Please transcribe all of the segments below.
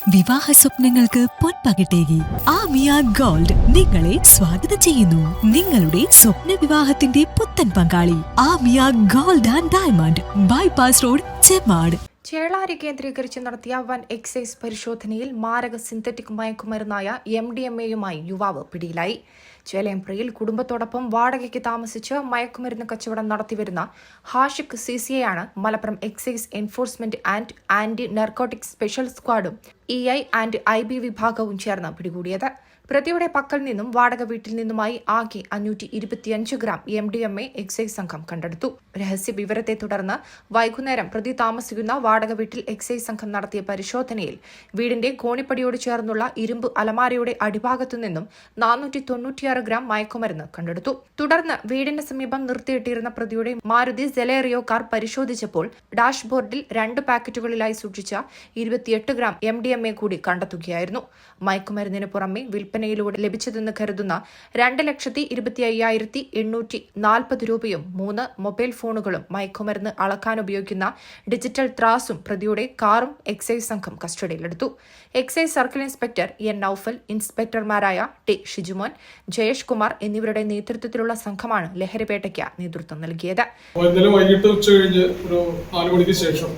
വിവാഹ സ്വപ്നങ്ങൾക്ക് പൊൻപകിട്ടേകി ആമിയ ഗോൾഡ് നിങ്ങളെ സ്വാഗതം ചെയ്യുന്നു. നിങ്ങളുടെ സ്വപ്ന വിവാഹത്തിന്റെ പുത്തൻ പങ്കാളി Amiya gold and diamond. Bypass road Chemmad Chelari കേന്ദ്രീകരിച്ച് നടത്തിയ വൻ എക്സൈസ് പരിശോധനയിൽ മാരക സിന്തറ്റിക് മയക്കുമരുന്നായ എം ഡി എം എയുമായി യുവാവ് പിടിയിലായി. ചേലേമ്പ്രയിൽ കുടുംബത്തോടൊപ്പം വാടകയ്ക്ക് താമസിച്ച് മയക്കുമരുന്ന് കച്ചവടം നടത്തിവരുന്ന Hashiq സിസിയെയാണ് Malappuram excise enforcement and anti narcotic special സ്ക്വാഡും E I and I B വിഭാഗവും ചേർന്ന് പിടികൂടിയത്. പ്രതിയുടെ പക്കൽ നിന്നും വാടക വീട്ടിൽ നിന്നുമായി ആകെ അഞ്ഞൂറ്റി ഇരുപത്തിയഞ്ച് gram M D M A excise സംഘം കണ്ടെടുത്തു. രഹസ്യ വിവരത്തെ തുടർന്ന് വൈകുന്നേരം പ്രതി താമസിക്കുന്ന വാടക വീട്ടിൽ എക്സൈസ് സംഘം നടത്തിയ പരിശോധനയിൽ വീടിന്റെ കോണിപ്പടിയോട് ചേർന്നുള്ള ഇരുമ്പ് അലമാരയുടെ അടിഭാഗത്തു നിന്നും നാനൂറ്റി തൊണ്ണൂറ്റിയാറ് ഗ്രാം മയക്കുമരുന്ന് കണ്ടെടുത്തു. തുടർന്ന് വീടിന് സമീപം നിർത്തിയിട്ടിരുന്ന പ്രതിയുടെ മാരുതി സെലേറിയോ കാർ പരിശോധിച്ചപ്പോൾ ഡാഷ്ബോർഡിൽ രണ്ട് പാക്കറ്റുകളിലായി സൂക്ഷിച്ച ഇരുപത്തിയെട്ട് gram M D M A കൂടി കണ്ടെത്തുകയായിരുന്നു. മയക്കുമരുന്നിന് പുറമെ വിൽപ്പനയിലൂടെ ലഭിച്ചതെന്ന് കരുതുന്ന രണ്ട് ലക്ഷത്തി ഇരുപത്തി അയ്യായിരത്തി എണ്ണൂറ്റി നാൽപ്പത് രൂപയും മൂന്ന് മൊബൈൽ ഫോണുകളും മയക്കുമരുന്ന് അളക്കാൻ ഉപയോഗിക്കുന്ന ഡിജിറ്റൽ ത്രാസും പ്രതിയുടെ കാറും എക്സൈസ് സംഘം കസ്റ്റഡിയിലെടുത്തു. Excise circle inspector N. Naufal ഇൻസ്പെക്ടർമാരായ T. Shijumon Jayesh Kumar എന്നിവരുടെ നേതൃത്വത്തിലുള്ള സംഘമാണ് ലഹരിപേട്ടയ്ക്ക് നേതൃത്വം നൽകിയത്. ഇന്നലെ വൈകിട്ട് ഉച്ച കഴിഞ്ഞ് ഒരു നാല് മണിക്ക് ശേഷം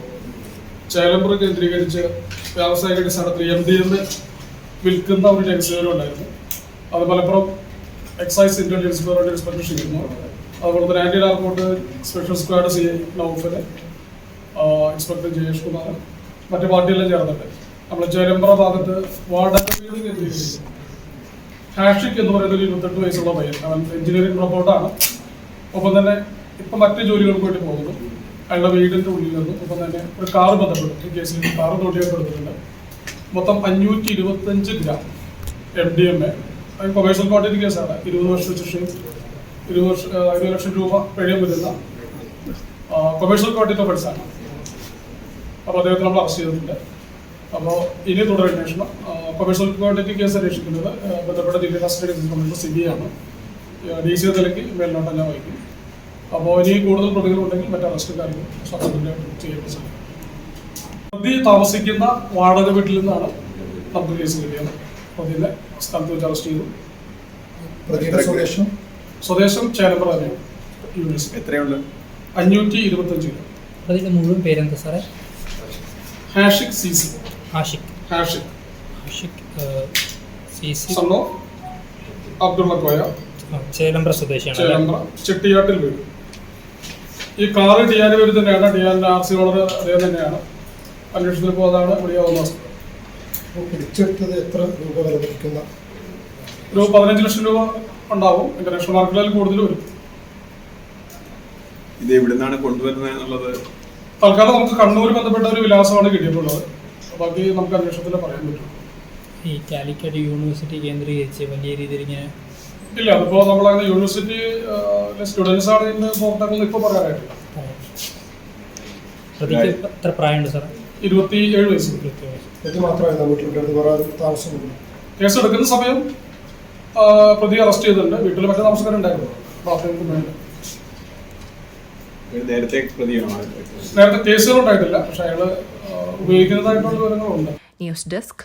ചേലമ്പുറ കേന്ദ്രീകരിച്ച് വ്യാവസായിക അടിസ്ഥാനത്തിൽ എം ഡി എന്ന് വിൽക്കുന്ന ഒരു രഹസ്യവിവരം ഉണ്ടായിരുന്നു. അത് മലപ്പുറം എക്സൈസ് ഇന്റലിജൻസ് ബ്യൂറോയുടെ ഇൻസ്പെക്ടർ ഷിജുമോൻ അതുപോലെ തന്നെ anti narcotic special squad C Noufal inspector Jayesh Kumar മറ്റു പാർട്ടിയെല്ലാം ചേർന്നിട്ട്. നമ്മൾ ചേരമ്പ്ര ഭാഗത്ത് കേന്ദ്രീകരിച്ച് ഹാഷിക് എന്ന് പറയുന്ന ഒരു ഇരുപത്തെട്ട് വയസ്സുള്ള പയ്യൻ. അവൻ എഞ്ചിനീയറിംഗ് ഡ്രോപ്പൗട്ടാണ് ഒപ്പം തന്നെ ഇപ്പം മറ്റു ജോലികൾക്ക് വേണ്ടി പോകുന്നു. അയാളുടെ വീടിന്റെ ഉള്ളിൽ നിന്നും ഒപ്പം തന്നെ ഒരു കാർ ബന്ധപ്പെട്ടു ഈ കേസിൽ കാറ് തൊട്ടിയപ്പെടുത്തിട്ടുണ്ട് മൊത്തം അഞ്ഞൂറ്റി ഇരുപത്തഞ്ച് gram M D M A commercial quantity കേസാണ്. ഇരുപത് വർഷം ശിക്ഷയും ഇരുപത് വർഷം ഇരുപത് ലക്ഷം രൂപ പിഴയും വരുന്ന കൊമേഴ്ഷ്യൽ ക്വാണ്ടിറ്റി ഓഫൻസാണ് അപ്പോൾ അദ്ദേഹത്തെ നമ്മൾ അറസ്റ്റ് ചെയ്തിട്ടുണ്ട്. അപ്പോൾ ഇനി തുടരന്വേഷണം പ്രൊഫഷണൽ ക്വാണ്ടിറ്റി കേസ് അന്വേഷിക്കുന്നത് ബന്ധപ്പെട്ട ദിവ്യ കസ്റ്റഡി കമ്മീഷണർ ആണ്. ഡി സി നിലയ്ക്ക് മേൽനോട്ടം ഞാൻ വഹിക്കും. അപ്പോൾ ഇനി കൂടുതൽ പ്രതികളുണ്ടെങ്കിൽ മറ്റു അറസ്റ്റ് കാര്യങ്ങൾ സത്യത്തിന്റെ ചെയ്യേണ്ട സാധിക്കും പ്രതി താമസിക്കുന്ന വാടക വീട്ടിൽ നിന്നാണ് നമുക്ക് കേസ് കിട്ടിയത്. പ്രതിനെ സ്ഥലത്ത് വെച്ച് അറസ്റ്റ് ചെയ്തു. പ്രതിയുടെ സ്വദേശം? സ്വദേശം ചേലമ്പ്ര തന്നെയാണ്. യൂണിവേഴ്സിറ്റി എത്രയുണ്ട്? അഞ്ഞൂറ്റി ഇരുപത്തഞ്ച് കിലോ പ്രതിയുടെ മുഴുവൻ പേരെന്താ സാറേ? Hashiq C C Hashiq Hashiq Hashiq C C son of Abdulla Koya Chelembra സ്വദേശിയാണ്? ചേലമ്പ്ര. ചെട്ടിയാട്ടിൽ വീട്. ഈ കാറ് ഡിയാന് പേര് തന്നെയാണ്. ഡിയാനിന്റെ ആർ സി വളരെ അദ്ദേഹം തന്നെയാണ്. അന്വേഷണത്തിൽ പോകാതാണ് വെളിയാവുന്ന വസ്തു പിടിച്ചെടുത്തത് എത്ര രൂപ വില ലഭിക്കുന്ന ഒരു പതിനഞ്ച് ലക്ഷം രൂപ ഉണ്ടാവും. ഇന്റർനാഷണൽ മാർക്കറ്റിൽ കൂടുതൽ വരും. ഇത് എവിടുന്നാണ് കൊണ്ടുവരുന്നത് എന്നുള്ളത് തൽക്കാലം നമുക്ക് കണ്ണൂർ ബന്ധപ്പെട്ട ഒരു വിലാസമാണ് കിട്ടിയിട്ടുള്ളത്. ബാക്കി നമുക്ക് അന്വേഷണത്തിൽ പറയാൻ പറ്റും. ഈ കാലിക്കറ്റ് യൂണിവേഴ്സിറ്റി കേന്ദ്രീകരിച്ച് വലിയ രീതിയിൽ ഇങ്ങനെ ഇല്ല അതിപ്പോ നമ്മളങ്ങനെ യൂണിവേഴ്സിറ്റി സ്റ്റുഡൻസ് ആണ് ഇതിന്റെ പ്രവർത്തനങ്ങൾ ഇപ്പൊ പറയാനായിട്ടില്ല. പ്രതിക്ക് എത്ര പ്രായമുണ്ട് സാർ ഇരുപത്തി ഏഴ് വയസ്സ്. ഇത് വീട്ടിലുണ്ടായിരുന്നു കേസ് എടുക്കുന്ന സമയം പ്രതി അറസ്റ്റ് ചെയ്തിട്ടുണ്ട്. വീട്ടിൽ മറ്റേ താമസക്കാരുണ്ടായിരുന്നു. നേരത്തെ കേസുകളുണ്ടായിട്ടില്ല നേരത്തെ കേസുകൾ ഉണ്ടായിട്ടില്ല പക്ഷെ അയാൾ ആ, ഉപയോഗിക്കുന്നതായിട്ടുള്ള വിവരങ്ങളുണ്ട്. News desk